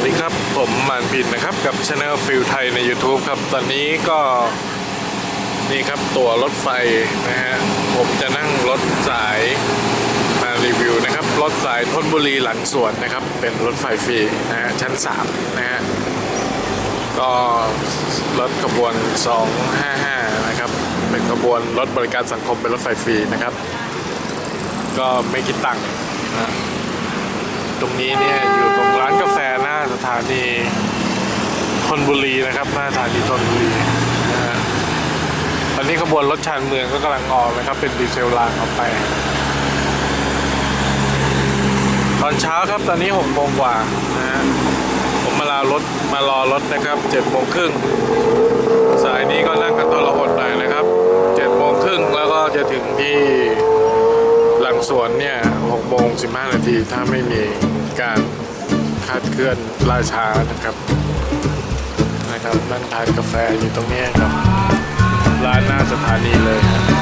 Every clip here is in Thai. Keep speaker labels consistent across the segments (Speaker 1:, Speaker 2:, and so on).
Speaker 1: วัสดีครับ ผมมานพินนะครับ กับช anel ฟิลไทยใน YouTube ครับ ตอนนี้ก็นี่ครับตั๋วรถไฟนะฮะ ผมจะนั่งรถสายมารีวิวนะครับ รถสายทนบุรีหลังสวนนะครับ เป็นรถไฟฟรีนะฮะ ชั้น 3 นะฮะ ก็รถขบวน 255 นะครับ เป็นขบวนรถบริการสังคมเป็นรถไฟฟรีนะครับ ก็ไม่คิดตังค์นะตรงนี้เนี่ยอยู่ตรงร้านกาแฟ ถานีธนบุรีนะครับ หน้าสถานีธนบุรีนะฮะตอนนี้ขบวนรถชานเมืองก็กำลังออกนะครับ เป็นดีเซลรางออกไป ตอนเช้าครับตอนนี้หกโมงกว่านะฮะผมมารอรถมารอรถนะครับเจ็ดโมงครึ่งสายนี้ก็นั่งกันทรหดหน่อยนะครับเจ็ดโมงครึ่งแล้วก็จะถึงที่หลังสวนเนี่ย6โมง15นาทีถ้าไม่มีการ คาดเคลื่อนล่าช้านะครับนะครับนั่งทานกาแฟอยู่ตรงนี้ครับร้านหน้าสถานีเลยครับ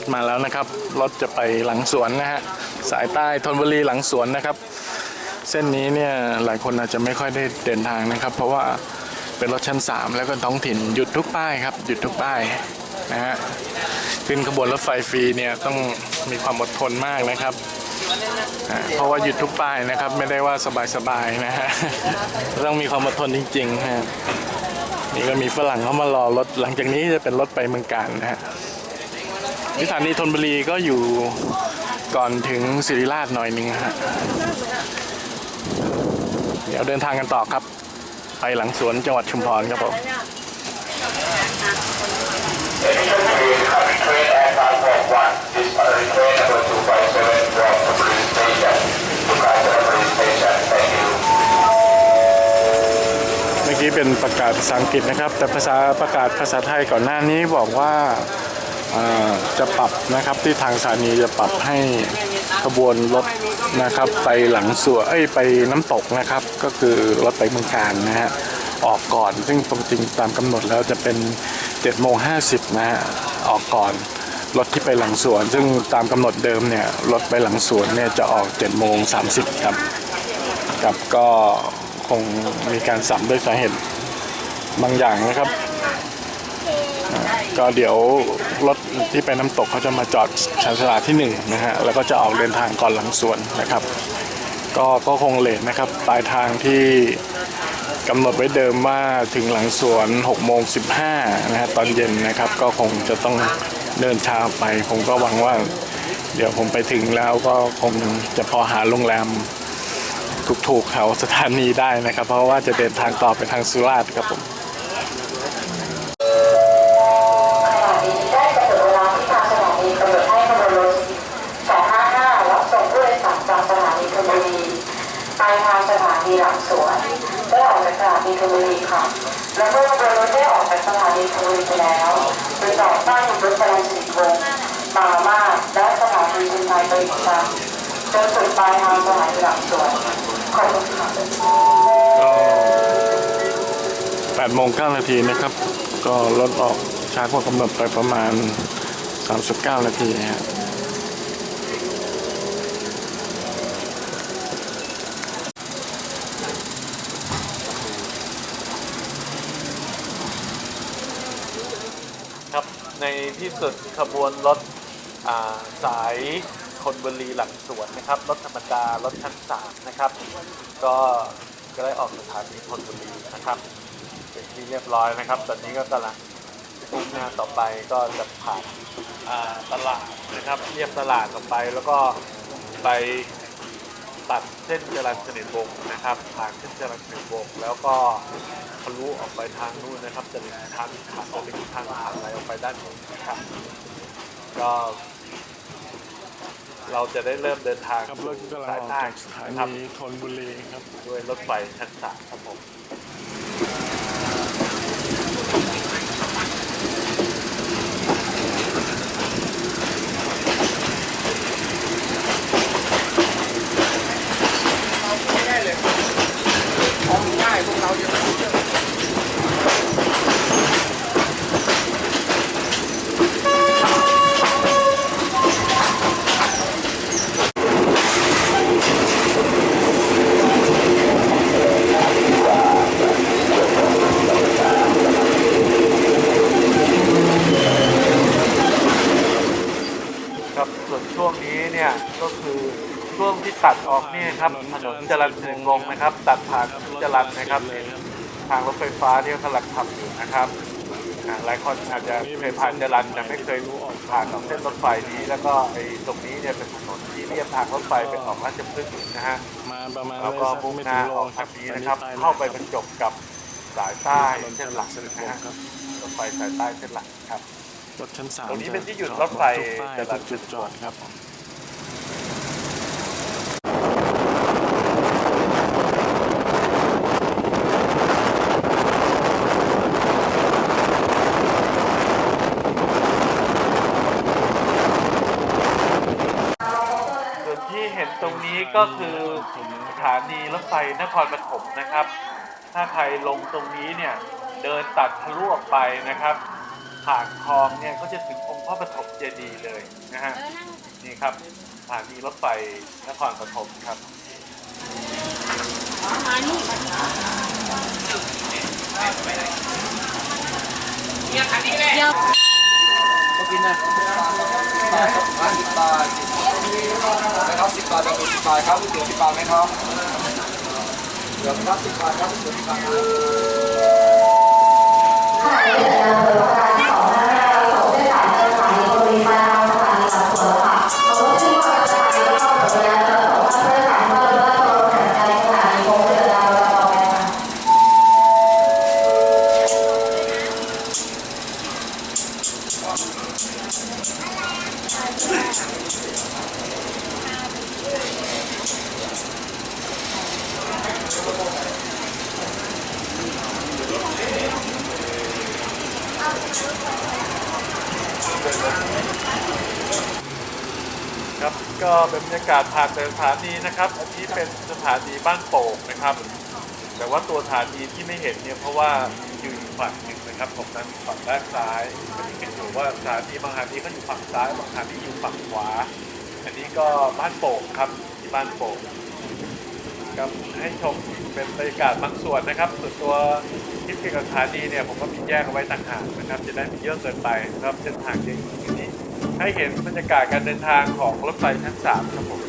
Speaker 2: ถมา
Speaker 1: แล้วนะครับ รถจะไปหลังสวนนะฮะ สายใต้ธนบุรีหลังสวนนะครับ เส้นนี้เนี่ยหลายคนอาจจะไม่ค่อยได้เดินทางนะครับ เพราะว่าเป็นรถชั้น 3 แล้วก็ท้องถิ่นหยุดทุกป้ายครับ หยุดทุกป้ายนะฮะ ขึ้นขบวนรถไฟฟรีเนี่ยต้องมีความอดทนมากนะครับ เพราะว่าหยุดทุกป้ายนะครับ ไม่ได้ว่าสบายๆนะฮะ ต้องมีความอดทนจริงๆฮะนี่ก็มีฝรั่งเข้ามารอรถหลังจากนี้จะเป็นรถไปเมืองการนะฮะ สถานีธนบุรีก็อยู่ก่อนถึงศิริราชหน่อยหนึงฮะเดี๋ยวเดินทางกันต่อครับ ไปหลังสวนจังหวัดชุมพรครับผมเมื่อกี้เป็นประกาศภาษาอังกฤษนะครับ แต่ภาษาประกาศภาษาไทยก่อนหน้านี้บอกว่า จะปรับนะครับที่ทางสถานีจะปรับให้ขบวนรถนะครับ ไปหลังสัวเอ้ยไปน้ำตกนะครับ ก็คือรถไปเมืองการนะฮะออกก่อน ซึ่งตรงจริงตามกำหนดแล้วจะเป็น7โมง50นะฮะออกก่อนรถที่ไปหลังสวน ซึ่งตามกำหนดเดิมเนี่ยรถไปหลังสวนเนี่ยจะออก7โมง30ครับครับก็คงมีการสัมด้วยสาเหตุบางอย่างนะครับ ก็เดี๋ยว รถที่ไปน้ำตกเขาจะมาจอดชานชาลาที่หนึ่งนะฮะแล้วก็จะออกเดินทางก่อนหลังสวนนะครับ ก็ก็คงเลทนะครับปลายทางที่กำหนดไว้เดิมว่าถึงหลังสวน6โมง15นะฮะตอนเย็นนะครับ ก็คงจะต้องเดินช้าไป ผมก็หวังว่า เดี๋ยวผมไปถึงแล้วก็คงจะพอหาโรงแรมถูกๆแถวสถานีได้นะครับ เพราะว่าจะเดินทางต่อไปทางสุราษฎร์ครับผม
Speaker 3: รีค่ะ และเมื่อขบวนรถได้ออกจากสถานีธนบุรีไปแล้วโดยต่อต้านรถไฟสิริวงศ์บางละมาและสถานีชุมชนไปอีกครั้งจนสุดปลายทางสถานีหลังสวนขอบคุณค่ะ
Speaker 1: ก็8โมง9นาทีนะครับ ก็รถออกช้ากว่ากำหนดไปประมาณ 39 นาทีฮะ
Speaker 4: ครับ ในที่สุดขบวนรถาสายคนบุรีหลังสวนนะครับรถธรรมดารถชั้นสามนะครับ ก็ก็ได้ออกสถานีคนบุรีนะครับ เป็นที่เรียบร้อยนะครับ ตอนนี้ก็กำลังมุ่งหน้าต่อไปก็จะผ่านาตลาดนะครับ เรียบตลาดออไปแล้วก็ไป ตัดเส้นจรัญสนิทวงศ์นะครับผ่านเส้นจรัญสนิทวงศ์แล้วก็ทะลุออกไปทางนู้นนะครับจะมีทางขาดจะมีทางผ่านอะไรออกไปด้านนู้นนะครับก็เราจะได้เริ่มเดินทาง
Speaker 1: ครับรถกำลัง
Speaker 4: สาย
Speaker 1: ออก
Speaker 4: ใต้
Speaker 1: จากสถา
Speaker 4: นะครับ
Speaker 1: นีธนบุรีครับ
Speaker 4: ด้วยรถไฟชั้นสามครับผม ครับส่วนช่วงนี้เนี่ยก็คือ ช่วงที่ตัดออกนี่ครับถนนจรัญสนิทวงศ์นะครับ ตัดผ่านจรัญนะครับทางรถไฟฟ้าที่กำลังทำอยู่นะครับอ่าหลายคนอาจจะเคยผ่านจรัญแต่ไม่เคยรู้ออกผ่านออกเส้นรถไฟนี้ แล้วก็ไอ้ตรงนี้เนี่ยเป็นถนนที่เรียบทางรถไฟไปออกราชพฤกษ์นะฮะ
Speaker 1: มาประมาณ
Speaker 4: แล้วก็
Speaker 1: สั
Speaker 4: มุ่ง
Speaker 1: ไม่
Speaker 4: ห
Speaker 1: ถึ
Speaker 4: น้าง
Speaker 1: โล
Speaker 4: ออก
Speaker 1: ครั
Speaker 4: ทา
Speaker 1: บ
Speaker 4: งนี้นะครับ
Speaker 1: ตอ
Speaker 4: เข้าไปบรรจบกับสายใต้
Speaker 1: ถนน
Speaker 4: เส้นหลัก
Speaker 1: จรัญสนิทว
Speaker 4: นะ
Speaker 1: ง
Speaker 4: ฮะ
Speaker 1: ศ์ครับ
Speaker 4: รถไฟสายใต้เส้นหลักครับ
Speaker 1: รถชั้นสาม
Speaker 4: ตรงนี้เป็นที่หยุด
Speaker 1: จะ
Speaker 4: รถไฟ
Speaker 1: ทุกป้าย
Speaker 4: จรั
Speaker 1: ทุ
Speaker 4: ญ
Speaker 1: กจุดจอดครับ
Speaker 4: ส่วนที่เห็นตรงนี้ ก็คือสถานีรถไฟนครปฐมนะครับ ถ้าใครลงตรงนี้เนี่ยเดินตัดทะลุออกไปนะครับผ่านคลองเนี่ยก็จะถึงองค์พระปฐมเจดีย์เลยนะฮะนี่ครับสถานีรถไฟนครปฐมครับ
Speaker 5: ห้าสิบบาท นะครับสิบบาทกับสิบบาทครับเตี๋ยวสิบบาทไหมครับเดี๋ยวครับสิบบาทครับสิบบาทครับ
Speaker 3: ครั
Speaker 4: บก็เป็นบรรยากาศผ่านแต่สถานีนะครับ อันนี้เป็นสถานีบ้านโป่งนะครับ แต่ว่าตัวสถานีที่ไม่เห็นเนี่ยเพราะว่าอยู่อีกฝั่งหนึ่งนะครับผมนั้นฝั่งด้านซ้ายก็ที่เห็นอยู่ว่าสถานีบางสถานีก็อยู่ฝั่งซ้ายบางสถานีอยู่ฝั่งขวา อันนี้ก็บ้านโป่งครับที่บ้านโป่งครับให้ชมเป็นบรรยากาศบางส่วนนะครับ ส่วนตัวคลิปเกี่ยวกับสถานีเนี่ยผมก็มีแยกเอาไว้ต่างหากนะครับ จะได้ไม่เยอะเกินไปนะครับเส้นทางเยอะอย่างนี้ ให้เห็นบรรยากาศการเดินทางของรถไฟชั้นสามครับผม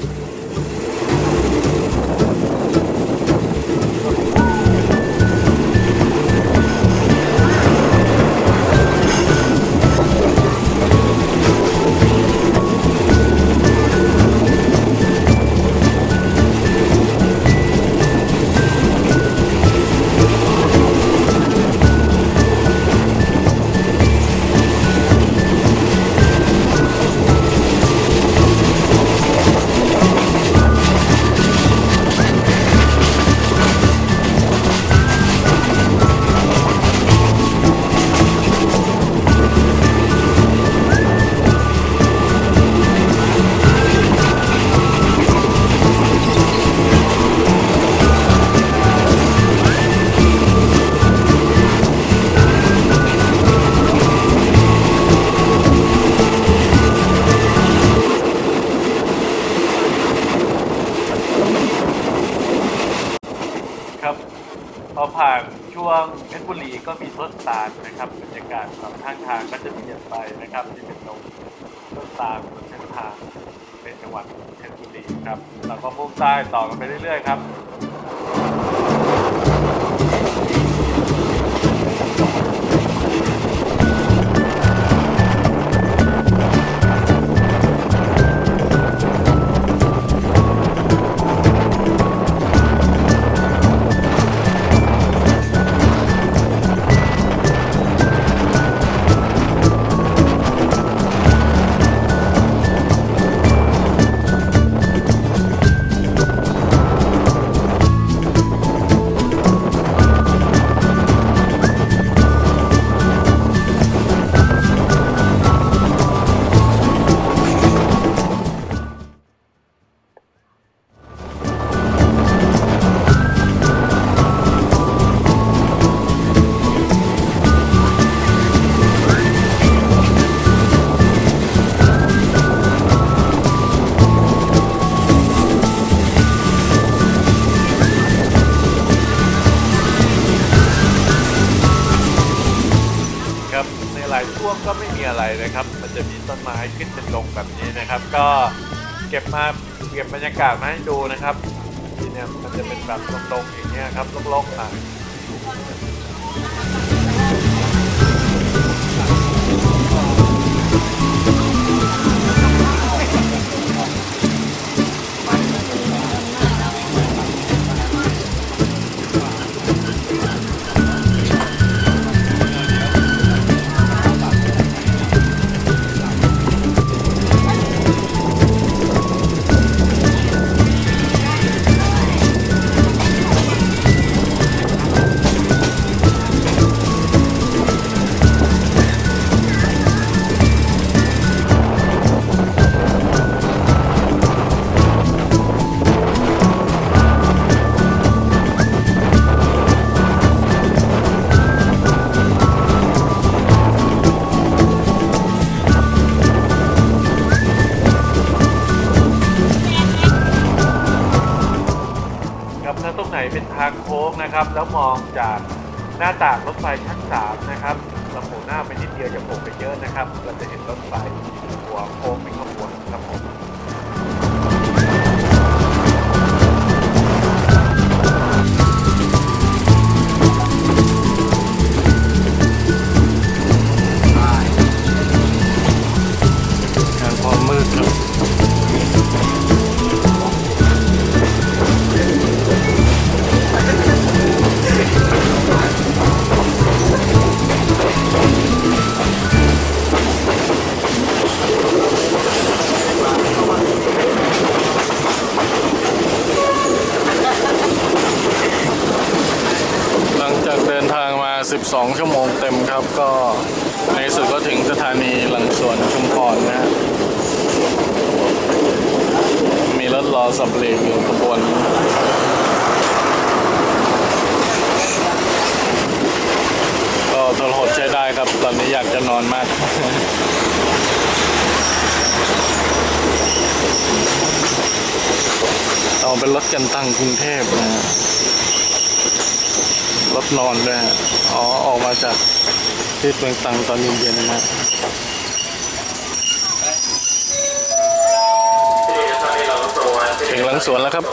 Speaker 4: ต่อกันไปเรื่อยๆครับ จะมีต้นไม้ขึ้นเป็นลงแบบนี้นะครับ ก็เก็บมาเก็บบรรยากาศมาให้ดูนะครับที่เนี่ยมันจะเป็นแบบตรงๆอย่างเงี้ยครับโล่งๆอะครั นะครับ แล้วมองจากหน้าต่างรถไฟชั้นสามนะครับเราโผล่หน้าไปนิดเดียวจะโผล่ไปเยอะนะครับ เราจะเห็นรถไฟ
Speaker 1: 2 ชั่วโมงเต็มครับก็ในสุดก็ถึงสถานีหลังสวนชุมพรนะมีรถรอสับเลกอยู่ขบวนก็ทรหดใช้ได้ครับ ตอนนี้อยากจะนอนมากเอาเป็นรถกันตังกรุงเทพนะรถนอนด้วย อ๋อออกมาจากที่เปลืองตังตอนเย็นๆนะฮะ
Speaker 2: ที่ตอนนี้เราตัว
Speaker 1: ถึงหลังสวนแล้วครับ